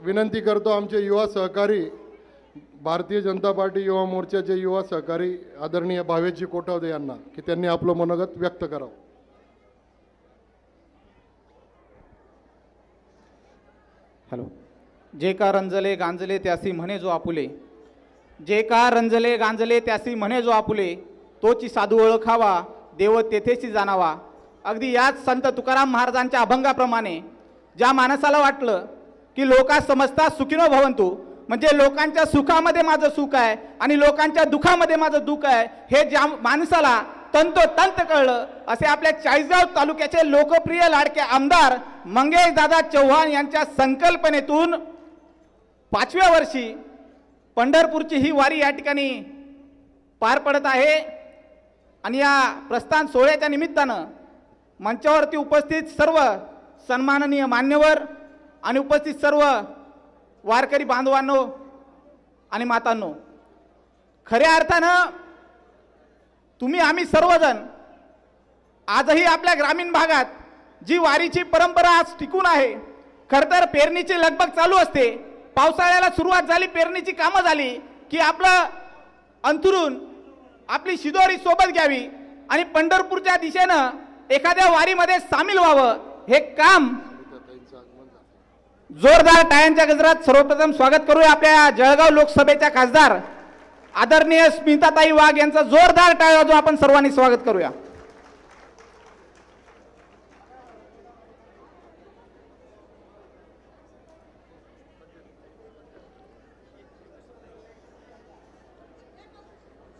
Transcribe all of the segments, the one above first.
विनंती करतो आमचे युवा सहकारी भारतीय जनता पार्टी युवा मोर्चाचे युवा सहकारी आदरणीय भावेजी कोठावदे यांना की त्यांनी आपलं मनोगत व्यक्त करावं. हॅलो. जे का रंजले गांजले त्यासी म्हणे जो आपुले. जे का रंजले गांजले त्यासी म्हणे जो आपुले तोची साधू ओळखावा देव तेथेशी जाणावा. अगदी याच संत तुकाराम महाराजांच्या अभंगाप्रमाणे ज्या माणसाला वाटलं की लोका समजता सुखीनो भवंतु. म्हणजे लोकांच्या सुखामध्ये माझं सुख आहे आणि लोकांच्या दुःखामध्ये माझं दुःख आहे. हे ज्या माणसाला तंतोतंत कळलं असे आपल्या चाळीसगाव तालुक्याचे लोकप्रिय लाडके आमदार मंगेश दादा चव्हाण यांच्या संकल्पनेतून पाचव्या वर्षी पंढरपूरची ही वारी या ठिकाणी पार पडत आहे. आणि या प्रस्थान सोहळ्याच्या निमित्तानं मंचावरती उपस्थित सर्व सन्माननीय मान्यवर आणि उपस्थित सर्व वारकरी बांधवांनो आणि मातांनो खऱ्या अर्थानं तुम्ही आम्ही सर्वजण आजही आपल्या ग्रामीण भागात जी वारीची परंपरा आज टिकून आहे खरं तर पेरणीची लगबग चालू असते. पावसाळ्याला सुरुवात झाली पेरणीची कामं झाली की आपलं अंथरून आपली शिदोरी सोबत घ्यावी आणि पंढरपूरच्या दिशेनं एखाद्या वारीमध्ये सामील व्हावं. हे काम जोरदार टाळ्यांच्या गजरात सर्वप्रथम स्वागत करूया आपल्या जळगाव लोकसभेच्या खासदार आदरणीय स्मिताताई वाघ यांचा जोरदार टाळ्या जो आपण सर्वांनी स्वागत करूया.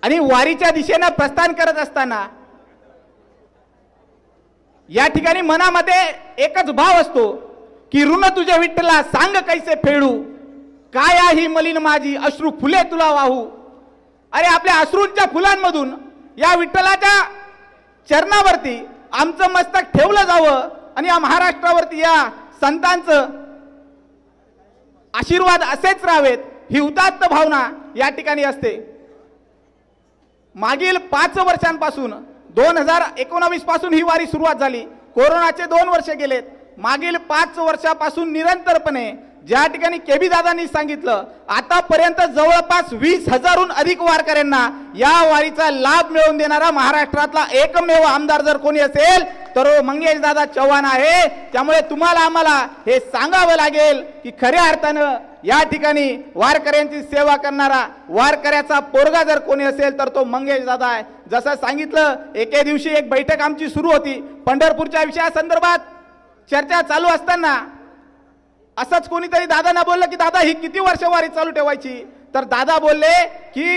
आणि वारीच्या दिशेनं प्रस्थान करत असताना या ठिकाणी मनामध्ये एकच भाव असतो की ऋण तुझ्या विठ्ठला सांग कैसे फेडू? काय ही मलिन माझी? अश्रू फुले तुला वाहू? अरे आपल्या अश्रूंच्या फुलांमधून या विठ्ठलाच्या चरणावरती आमचं मस्तक ठेवलं जावं आणि या महाराष्ट्रावरती या संतांचं आशीर्वाद असेच राहावेत ही उदात्त भावना या ठिकाणी असते. मागील पाच वर्षांपासून दोन हजार एकोणावीसपासून ही वारी सुरुवात झाली. कोरोनाचे दोन वर्ष गेलेत. मागील पाच वर्षापासून निरंतरपणे ज्या ठिकाणी केबी दादांनी सांगितलं आतापर्यंत जवळपास वीस हजारहून अधिक वारकऱ्यांना या वारीचा लाभ मिळवून देणारा महाराष्ट्रातला एकमेव आमदार जर कोणी असेल तर मंगेश दादा चव्हाण आहे. त्यामुळे तुम्हाला आम्हाला हे सांगावं लागेल की खऱ्या अर्थानं या ठिकाणी वारकऱ्यांची सेवा करणारा वारकऱ्याचा पोरगा जर कोणी असेल तर तो मंगेश दादा आहे. जसं सांगितलं एके दिवशी एक बैठक आमची सुरू होती पंढरपूरच्या विषयासंदर्भात. चर्चा चालू असताना असंच कोणीतरी दादांना बोललं की दादा ही किती वर्ष वारी चालू ठेवायची? तर दादा बोलले की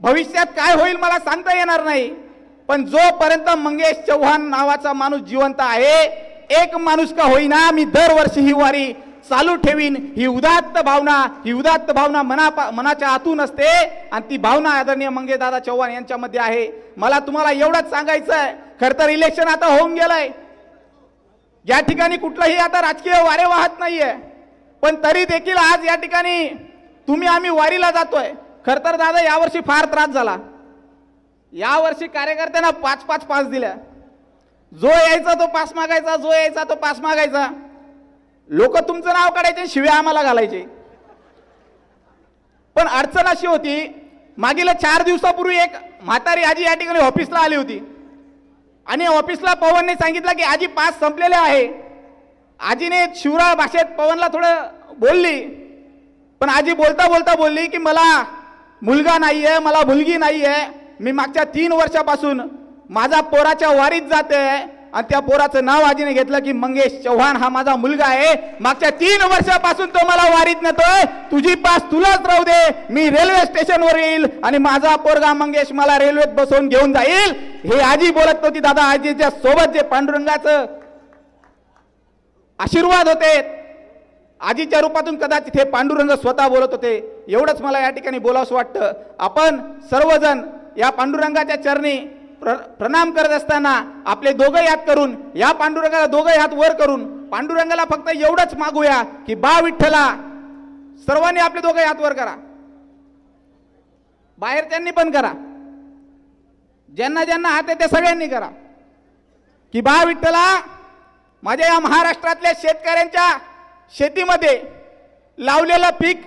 भविष्यात काय होईल मला सांगता येणार नाही पण जोपर्यंत मंगेश चव्हाण नावाचा माणूस जिवंत आहे एक माणूस का होईना मी दरवर्षी ही वारी चालू ठेवीन. ही उदात्त भावना ही उदात्त भावना मना मनाच्या आतून असते आणि ती भावना आदरणीय मंगेश दादा चव्हाण यांच्यामध्ये आहे. मला तुम्हाला एवढंच सांगायचं आहे खरं तर इलेक्शन आता होऊन गेलंय. या ठिकाणी कुठलंही आता राजकीय वारे वाहत नाहीये. पण तरी देखील आज या ठिकाणी तुम्ही आम्ही वारीला जातोय. खर तर दादा यावर्षी फार त्रास झाला. यावर्षी कार्यकर्त्यांना पाच पाच पास दिल्या. जो यायचा तो पास मागायचा जो यायचा तो पास मागायचा. लोक तुमचं नाव काढायचे शिव्या आम्हाला घालायचे. पण अडचण अशी होती मागील चार दिवसापूर्वी एक म्हातारी आजी या ठिकाणी ऑफिसला आली होती. आणि ऑफिसला पवनने सांगितलं की आजी पास संपलेले आहे. आजीने शिवराळ भाषेत पवनला थोडं बोलली. पण आजी बोलता बोलता बोलली की मला मुलगा नाहीये मला मुलगी नाहीये. मी मागच्या तीन वर्षापासून माझा पोराच्या वारीत जाते. आणि त्या पोराचं नाव आजीने घेतलं की मंगेश चव्हाण हा माझा मुलगा आहे. मागच्या तीन वर्षापासून तो मला वारीत नेतोय. तुझी पास तुलाच राहू दे. मी रेल्वे स्टेशनवर येईल आणि माझा पोरगा मंगेश मला रेल्वेत बसवून घेऊन जाईल. हे आजी बोलत होती दादा आजीच्या सोबत जे पांडुरंगाचं आशीर्वाद होते आजीच्या रूपातून कदाचित हे पांडुरंग स्वतः बोलत होते. एवढंच मला या ठिकाणी बोलावंसं वाटतं. आपण सर्वजण या पांडुरंगाच्या चरणी प्र प्रणाम करत असताना आपले दोघं याद करून या पांडुरंगाला दोघंही हात वर करून पांडुरंगाला फक्त एवढंच मागूया की बा विठ्ठला सर्वांनी आपले दोघंही हात वर करा. बाहेर त्यांनी पण करा. ज्यांना ज्यांना हात आहे त्या सगळ्यांनी करा. की बा विठ्ठला माझ्या या महाराष्ट्रातल्या शेतकऱ्यांच्या शेतीमध्ये लावलेलं पीक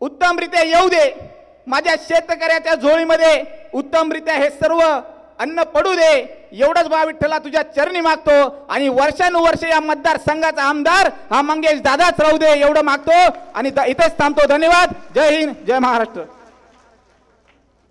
उत्तमरित्या येऊ दे. माझ्या शेतकऱ्याच्या झोळीमध्ये उत्तमरित्या हे सर्व अन्न पडू दे एवढंच बा विठ्ठला तुझ्या चरणी मागतो आणि वर्षानुवर्ष या मतदारसंघाचा आमदार हा मंगेश दादाच राहू दे एवढं मागतो आणि इथेच थांबतो. धन्यवाद. जय हिंद जय महाराष्ट्र.